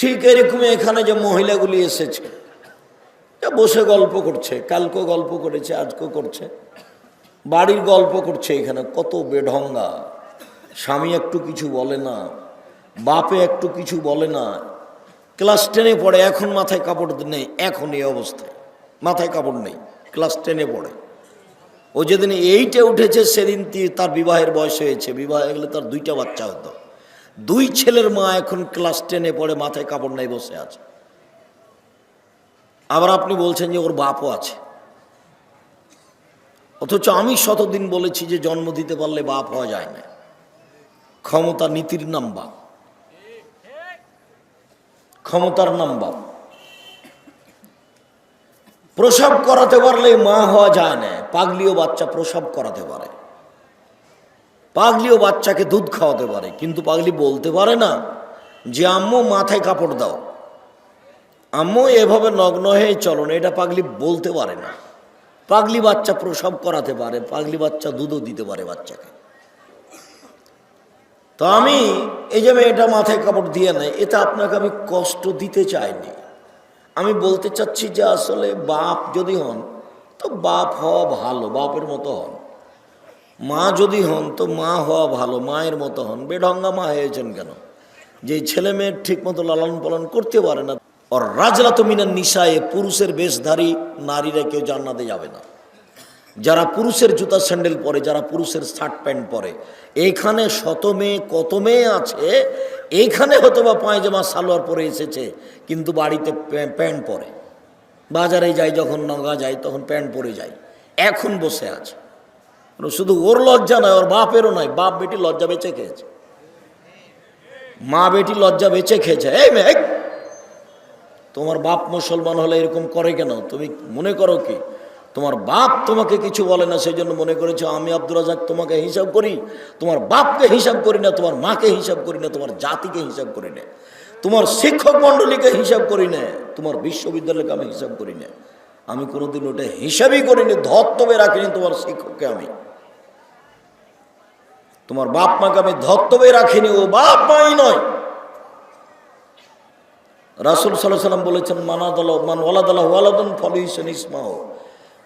ঠিক এরকমই এখানে যে মহিলাগুলি এসেছে। বসে গল্প করছে, কালকেও গল্প করেছে, আজকেও করছে। বাড়ির গল্প করছে এখানে, কত বেঢঙ্গা। স্বামী একটু কিছু বলে না, বাপে একটু কিছু বলে না। ক্লাস টেনে পড়ে, এখন মাথায় কাপড় নেই, এখন এই অবস্থায়। মাথায় কাপড় নেই, ক্লাস টেনে পড়ে। ও যেদিন এইটে উঠেছে, সেদিন তার বিবাহের বয়স হয়েছে। বিবাহ গেলে তার দুইটা বাচ্চা হতো। দুই ছেলের মা এখন ক্লাস টেনে পড়ে, মাথায় কাপড় নাই, বসে আছে। আবার আপনি বলছেন যে ওর বাপও আছে। অথচ আমি শতদিন বলেছি যে জন্ম দিতে পারলে বাপ হওয়া যায় না। ক্ষমতা নীতির নাম বাপ। ক্ষমতার নাম বাপ। প্রসব করাতে পারলে মা হওয়া যায় না। পাগলিও বাচ্চা প্রসব করাতে পারে। পাগলিও বাচ্চাকে দুধ খাওয়াতে পারে, কিন্তু পাগলি বলতে পারে না যে, আম্মু, মাথায় কাপড় দাও। আম্মু, এভাবে নগ্ন হয়ে চলো না, এটা পাগলি বলতে পারে না। পাগলি বাচ্চা প্রসব করাতে পারে, পাগলি বাচ্চা দুধও দিতে পারে বাচ্চাকে। তো আমি, এই যে মেয়েটা মাথায় কাপড় দিয়ে নেয় এটা আপনাকে আমি কষ্ট দিতে চাইনি। আমি বলতে চাচ্ছি যে, আসলে বাপ যদি হন, তো বাপ হওয়া ভালো, বাপের মতো হন। মা যদি হন তো মা হওয়া ভালো, মায়ের মতো হন। বেঢঙ্গা মা হয়েছেন কেন? যে ছেলে মেয়ের ঠিক মতো লালন পালন করতে পারে না আর রাজলা তো মিনার নিশায় পুরুষের বেশধারী নারীরা কেউ জান্নাতে যাবে না। যারা পুরুষের জুতা স্যান্ডেল পরে, যারা পুরুষের শার্ট প্যান্ট পরে এইখানে শত মেয়ে, কত মেয়ে আছে? এইখানে হয়তো বা পায়জামা, সালোয়ার পরে এসেছে, কিন্তু বাড়িতে প্যান্ট পরে। বাজারে যাই, যখন নগা যায় তখন প্যান্ট পরে যাই। এখন বসে আছে। শুধু ওর লজ্জা নয়, ওর বাপেরও নয়, বাপ বেটি লজ্জা বেঁচে খেয়েছে। মা বেটি লজ্জা বেঁচে খেয়েছে। এই মেয়ে তোমার বাপ মুসলমান হলে এরকম করে কেন? তুমি মনে করো কি? তোমার বাপ তোমাকে কিছু বলে না সেই জন্য মনে করেছ, আমি আব্দুল রাজাক তোমাকে হিসাব করি, তোমার বাপকে হিসাব করি না, তোমার মাকে হিসাব করি না, তোমার জাতিকে হিসাব করি না, তোমার শিক্ষক মণ্ডলীকে হিসাব করি না, তোমার বিশ্ববিদ্যালয়কে আমি হিসাব করি না। আমি কোনোদিন ওটা হিসাবই করিনি ধত্তবে রাখিনি তোমার শিক্ষককে আমি। তোমার বাপ মাকে আমি ধত্তবে রাখিনি ও বাপ মাই নয়। রাসুল সাল্লাহ সাল্লাম বলেছেন মানাদল মান ওয়ালাদাল্লাহ ওয়ালাদুন ফলিউশন ইসমাহ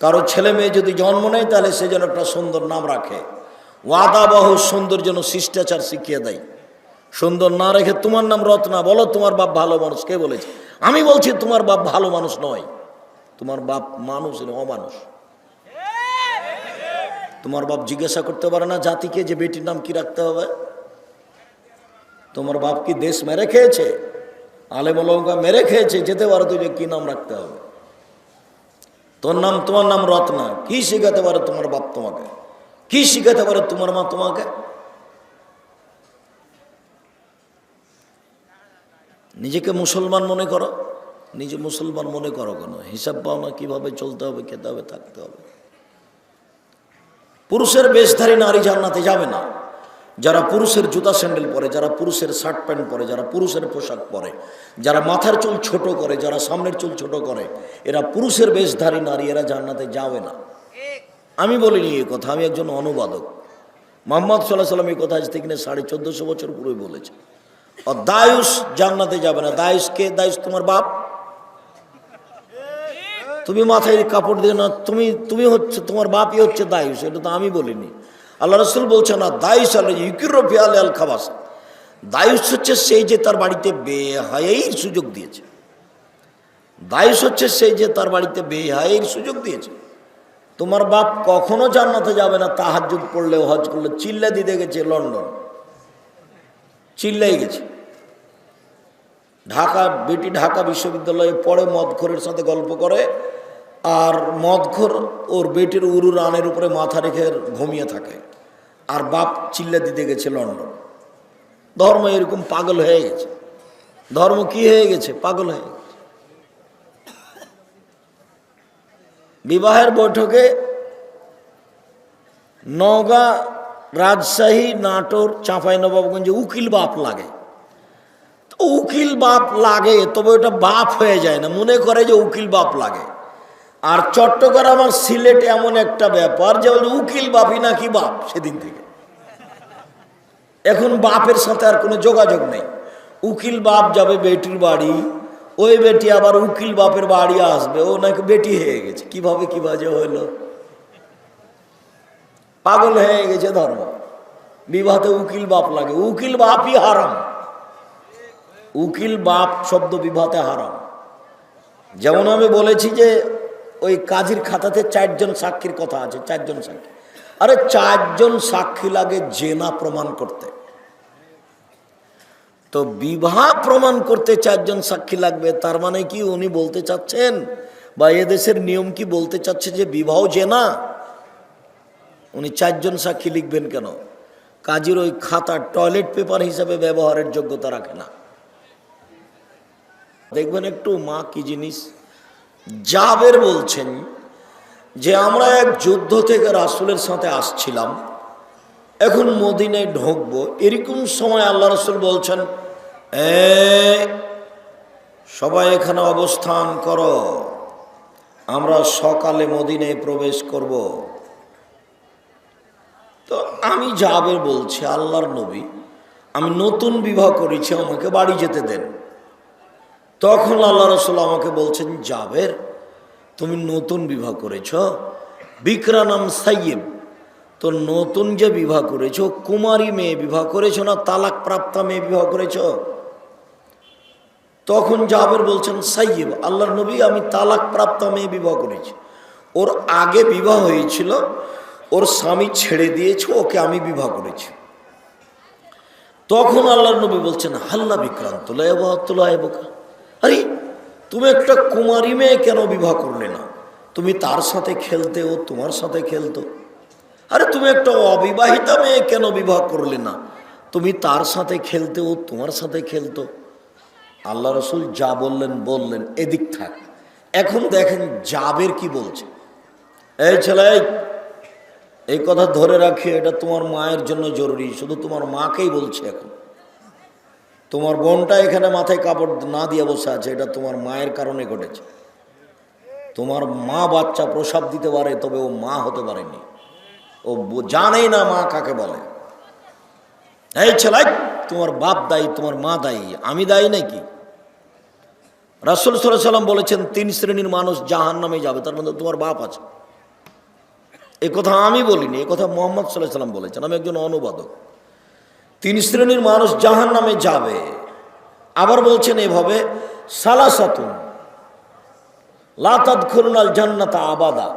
কারও ছেলে মেয়ে যদি জন্ম নেয় তাহলে সে যেন একটা সুন্দর নাম রাখে। ওয়াদাবাহ সুন্দর যেন শিষ্টাচার শিখিয়ে দেয়। সুন্দর না রেখে তোমার নাম রত্না বলো তোমার বাপ ভালো মানুষ। কে বলেছে? আমি বলছি তোমার বাপ ভালো মানুষ নয়। তোমার বাপ মানুষ নয়, অমানুষ। তোমার বাপ জিজ্ঞাসা করতে পারে না জাতিকে যে বেটির নাম কি রাখতে হবে? তোমার বাপ কি দেশ মেরে খেয়েছে? আলেমলঙ্কা মেরে খেয়েছে, যেতে পারো তুই যে কি নাম রাখতে হবে? তোর নাম, তোমার নাম রত্না, কি শিখাতে পারে তোমার বাপ তোমাকে? কি শিখাতে পারে তোমার মা তোমাকে? নিজেকে মুসলমান মনে করো। নিজে মুসলমান মনে করো কেন? হিসাব পাও না কীভাবে চলতে হবে, খেতে হবে, থাকতে হবে। পুরুষের বেশধারী নারী জান্নাতে যাবে না। যারা পুরুষের জুতা স্যান্ডেল পরে, যারা পুরুষের শার্ট প্যান্ট পরে, যারা পুরুষের পোশাক পরে, যারা মাথার চুল ছোট করে, যারা সামনের চুল ছোট করে, এরা পুরুষের বেশধারী নারী, এরা জান্নাতে যাবে না। আমি বলিনি এই কথা, আমি একজন অনুবাদক। মোহাম্মদ সাল্লাহ সাল্লাম এই কথা আজ থেকে সাড়ে চোদ্দশো বছর পুরো বলেছে। আর দায়ুস জান্নাতে যাবে না। দায়ুস কে? দায়ুস তোমার বাপ। তুমি মাথায় কাপড় দিয়ে না, তুমি তুমি হচ্ছে, তোমার বাপই হচ্ছে দায়ুস, এটা তো আমি বলিনি। আল্লাহ রসুল বলছে না, দায়ুস আল্লাহ ইউকিরফি আল আল খাবাস। দায়ুস হচ্ছে সেই যে তার বাড়িতে বেহায়ের সুযোগ দিয়েছে। দায়ুস হচ্ছে সেই যে তার বাড়িতে বেহায়ের সুযোগ দিয়েছে। তোমার বাপ কখনো জান্নাতে যাবে না তাহাজুদ পড়লেও হজ করলে। চিল্লা দিতে গেছে লন্ডন। চিল্লাই গেছে। ঢাকা, বেটি ঢাকা বিশ্ববিদ্যালয়ে পড়ে মদখোরের সাথে গল্প করে। আর মদখোর ওর বেটির উরু রানের উপরে মাথা রেখে ঘুমিয়ে থাকে। আর বাপ চিল্লা দিতে গেছে লন্ডন। ধর্ম এরকম পাগল হয়ে গেছে। ধর্ম কি হয়ে গেছে? পাগল হয়ে গেছে। বিবাহের বৈঠকে নওগাঁ রাজশাহী নাটোর চাঁপাইনবাবগঞ্জে উকিল বাপ লাগে। উকিল বাপ লাগে, তবে ওটা বাপ হয়ে যায় না। মনে করে যে উকিল বাপ লাগে। আর চট্টগ্রাম আর সিলেট এমন একটা ব্যাপার যে উকিল বাপই নাকি বাপ সেদিন থেকে। এখন বাপের সাথে আর কোনো যোগাযোগ নেই। উকিল বাপ যাবে বেটির বাড়ি, ওই বেটি আবার উকিল বাপের বাড়ি আসবে, ও নাকি বেটি হয়ে গেছে। কীভাবে কি বাজে হইল পাগল হয়ে গেছে ধর্ম। বিবাহতে উকিল বাপ লাগে। উকিল বাপই হারাম। উকিল বাপ শব্দ বিবাহতে হারাম। যেমন আমি বলেছি যে ওই কাজীর খাতাতে চারজন সাক্ষীর কথা আছে, চারজন সাক্ষী। আরে চারজন সাক্ষী লাগে জেনা প্রমাণ করতে। তো বিবাহ প্রমাণ করতে চারজন সাক্ষী লাগবে, তার মানে কি উনি বলতে চাচ্ছেন? বা এদেশের নিয়ম কি বলতে চাচ্ছে যে বিবাহ জেনা? উনি চারজন সাক্ষী লিখবেন কেন? কাজীর ওই খাতা টয়লেট পেপার হিসাবে ব্যবহারের যোগ্যতা রাখে না। দেখবেন একটু মা কি জিনিস জাবের বলছেন যে আমরা এক যুদ্ধ থেকে রাসুলের সাথে আসছিলাম। এখন মদিনায় ঢুকবো। এরকম সময় আল্লাহ রসুল বলছেন সবাই এখানে অবস্থান করো। আমরা সকালে মদিনায় প্রবেশ করব। তো আমি জাবের বলছি, আল্লাহর নবী, আমি নতুন বিবাহ করেছি, আমাকে বাড়ি যেতে দেন। তখন আল্লাহ রসুল আমাকে বলছেন, জাবের, তুমি নতুন বিবাহ করেছ। বিকরা নাম সাইয়েব তো নতুন যে বিবাহ করেছ, কুমারী মেয়ে বিবাহ করেছ না তালাক প্রাপ্তা মেয়ে বিবাহ করেছ? তখন জাবের বলছেন সাইয়েব আল্লাহর নবী, আমি তালাক প্রাপ্তা মেয়ে বিবাহ করেছি। ওর আগে বিবাহ হয়েছিল, ওর স্বামী ছেড়ে দিয়েছে, ওকে আমি বিবাহ করেছি। তখন আল্লাহর নবী বলছেন, হাল্লা বিক্রান্ত লয়বাহতুল্লাহবোকা আরে তুমি একটা কুমারী মেয়ে কেন বিবাহ করলে না? তুমি তার সাথে খেলতে ও তোমার সাথে খেলতো। আরে তুমি একটা অবিবাহিতা মেয়ে কেন বিবাহ করলে না? তুমি তার সাথে খেলতে ও তোমার সাথে খেলতো। আল্লাহ রসুল যা বললেন বললেন এদিক থাক। এখন দেখেন জাবের কি বলছে। এই ছেলে এই, কথা ধরে রাখি এটা তোমার মায়ের জন্য জরুরি শুধু তোমার মাকেই বলছে এখন। তোমার বোনটা এখানে মাথায় কাপড় না দিয়ে বসে আছে, এটা তোমার মায়ের কারণে ঘটেছে। তোমার মা বাচ্চা প্রসাব দিতে পারে, তবে ও মা হতে পারেনি। ও জানেই না মা কাকে বলে। এই ছেলে তোমার বাপ দায়ী, তোমার মা দায়ী, আমি দায়ী নাকি? রাসুল সাল্লাম বলেছেন, তিন শ্রেণির মানুষ জাহান নামে যাবে, তার মধ্যে তোমার বাপ আছে। এ কথা আমি বলিনি, এ কথা মোহাম্মদ সাল্লাহ সাল্লাম বলেছেন, আমি একজন অনুবাদক। তিন শ্রেণির মানুষ জাহান নামে যাবে। আবার বলছেন এভাবে, সালাসাতুন লাতাদ জান্নাতা আবাদা।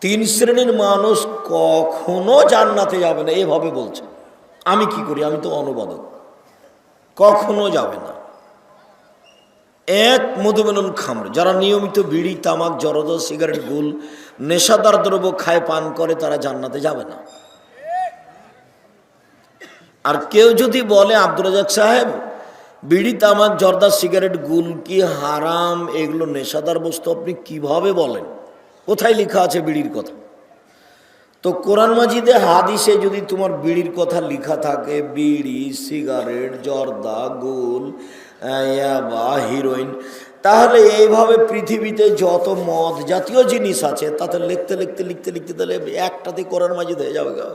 তিন শ্রেণির মানুষ কখনো জান্নাতে যাবে না, এভাবে বলছে আমি কি করি? আমি তো অনুবাদক। কখনো যাবে না। এক মধুমেনুল খামর, যারা নিয়মিত বিড়ি, তামাক জরদ সিগারেট, গুল, নেশাদার দ্রব্য খায়, পান করে, তারা জান্নাতে যাবে না। আর কেউ যদি বলে আব্দুল রাজাক সাহেব, বিড়ি, তামাক, জর্দা, সিগারেট গুল কি হারাম, এগুলো নেশাদার বস্তু, আপনি কীভাবে বলেন? কোথায় লেখা আছে বিড়ির কথা? তো কোরআন মাজিদে হাদিসে যদি তোমার বিড়ির কথা লেখা থাকে, বিড়ি, সিগারেট, জর্দা, গুল বা হিরোইন, তাহলে এইভাবে পৃথিবীতে যত মদ জাতীয় জিনিস আছে, তাতে লিখতে লিখতে লিখতে লিখতে, তাহলে একটাতে কোরআন মাজিদ হয়ে যাবে গা।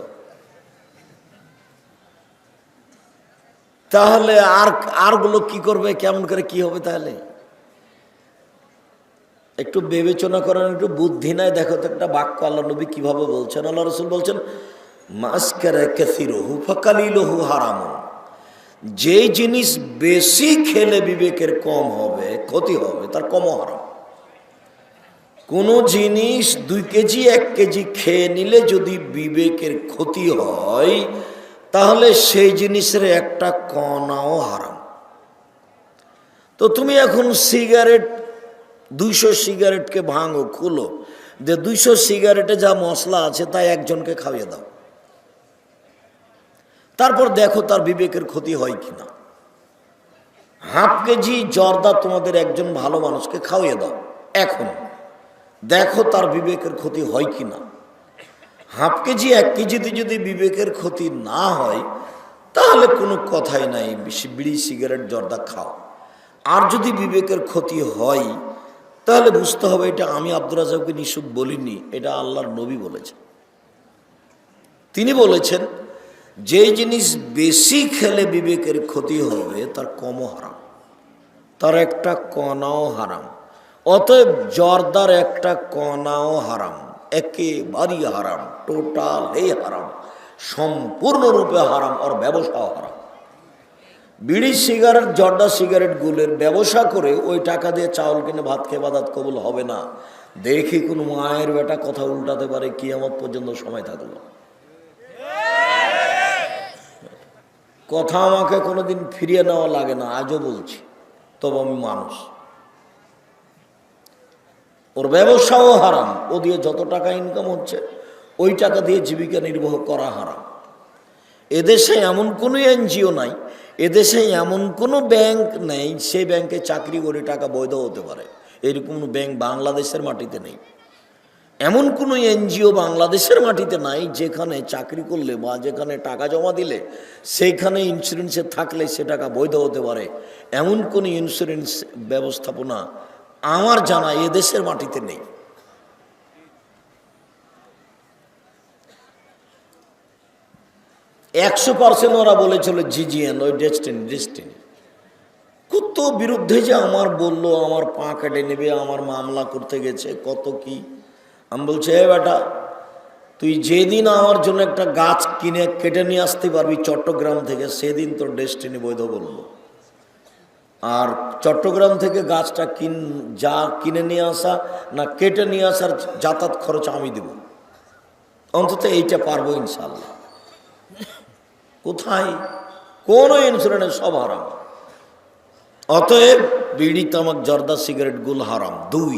তাহলে আর, আরগুলো কি করবে? কেমন করে কি হবে তাহলে? একটু বিবেচনা করেন, একটু বুদ্ধি নাই। দেখো তো একটা বাক্য আল্লাহ নবী কীভাবে বলছেন? আল্লাহ রসুল বলছেন যে জিনিস বেশি খেলে বিবেকের কম হবে, ক্ষতি হবে, তার কমও হারাম। কোনো জিনিস দুই কেজি, এক কেজি খেয়ে নিলে যদি বিবেকের ক্ষতি হয় তাহলে সেই জিনিসের একটা কণাও হারাম। তো তুমি এখন সিগারেট, দুইশো সিগারেটকে ভাঙো, খুলো। যে দুইশো সিগারেটে যা মশলা আছে তাই একজনকে খাইয়ে দাও। তারপর দেখো তার বিবেকের ক্ষতি হয় কি না। হাফ কেজি জর্দা তোমাদের একজন ভালো মানুষকে খাওয়িয়ে দাও, এখন। দেখো তার বিবেকের ক্ষতি হয় কিনা হাফ কেজি, এক কেজিতে যদি বিবেকের ক্ষতি না হয়, তাহলে কোনো কথাই নাই বিড়ি, সিগারেট, জর্দা খাও। আর যদি বিবেকের ক্ষতি হয়, তাহলে বুঝতে হবে এটা আমি আব্দুল রাজাবকে নিশুক বলিনি, এটা আল্লাহর নবী বলেছেন। তিনি বলেছেন যে জিনিস বেশি খেলে বিবেকের ক্ষতি হবে, তার কমও হারাম। তার একটা কণাও হারাম। অতএব জর্দার একটা কণাও হারাম। একেবারেই হারাম, টোটালে হারাম, সম্পূর্ণরূপে হারাম, ওর ব্যবসাও হারাম। বিড়ি সিগারেট, জর্দা সিগারেট গুলের ব্যবসা করে ওই টাকা দিয়ে চাউল কিনে ভাত খেয়ে বাদাত কবুল হবে না। দেখি কোন মায়ের বেটা কথা উল্টাতে পারে কি আমার পর্যন্ত সময় থাকল। কথা আমাকে কোনোদিন ফিরিয়ে নেওয়া লাগে না, আজও বলছি, তবে আমি মানুষ। ওর ব্যবসাও হারাম। ও দিয়ে যত টাকা ইনকাম হচ্ছে ওই টাকা দিয়ে জীবিকা নির্বাহ করা হারাম। এদেশে এমন কোনো এনজিও নাই, এদেশে এমন কোনো ব্যাংক নেই সেই ব্যাংকে চাকরি করে টাকা বৈধ হতে পারে। এরকম ব্যাংক বাংলাদেশের মাটিতে নেই। এমন কোনো এনজিও বাংলাদেশের মাটিতে নাই, যেখানে চাকরি করলে বা যেখানে টাকা জমা দিলে সেইখানে ইন্স্যুরেন্সে থাকলে সে টাকা বৈধ হতে পারে। এমন কোনো ইন্স্যুরেন্স ব্যবস্থাপনা আমার জানা এদেশের মাটিতে নেই। একশো পার্সেন্ট ওরা বলেছিল জিজিএন, ওই ডেস্টিনি ডেস্টিনি। কত বিরুদ্ধে যে আমার বলল, আমার পা কেটে নেবে, আমার মামলা করতে গেছে, কত কি? আমি বলছি হে বেটা, তুই যেদিন আমার জন্য একটা গাছ কিনে, কেটে নিয়ে আসতে পারবি চট্টগ্রাম থেকে, সেদিন তোর ডেস্টিনি বৈধ বলব আর চট্টগ্রাম থেকে গাছটা কিন, যা কিনে নিয়ে আসা না কেটে নিয়ে আসার যাতায়াত খরচ আমি দেব। অন্তত এইটা পারব ইনশাল্লাহ কোথায়? কোন ইন্স্যুরেন্স সব হারাম। অতএব বিড়ি তামাক জর্দা সিগারেট গুল হারাম। দুই।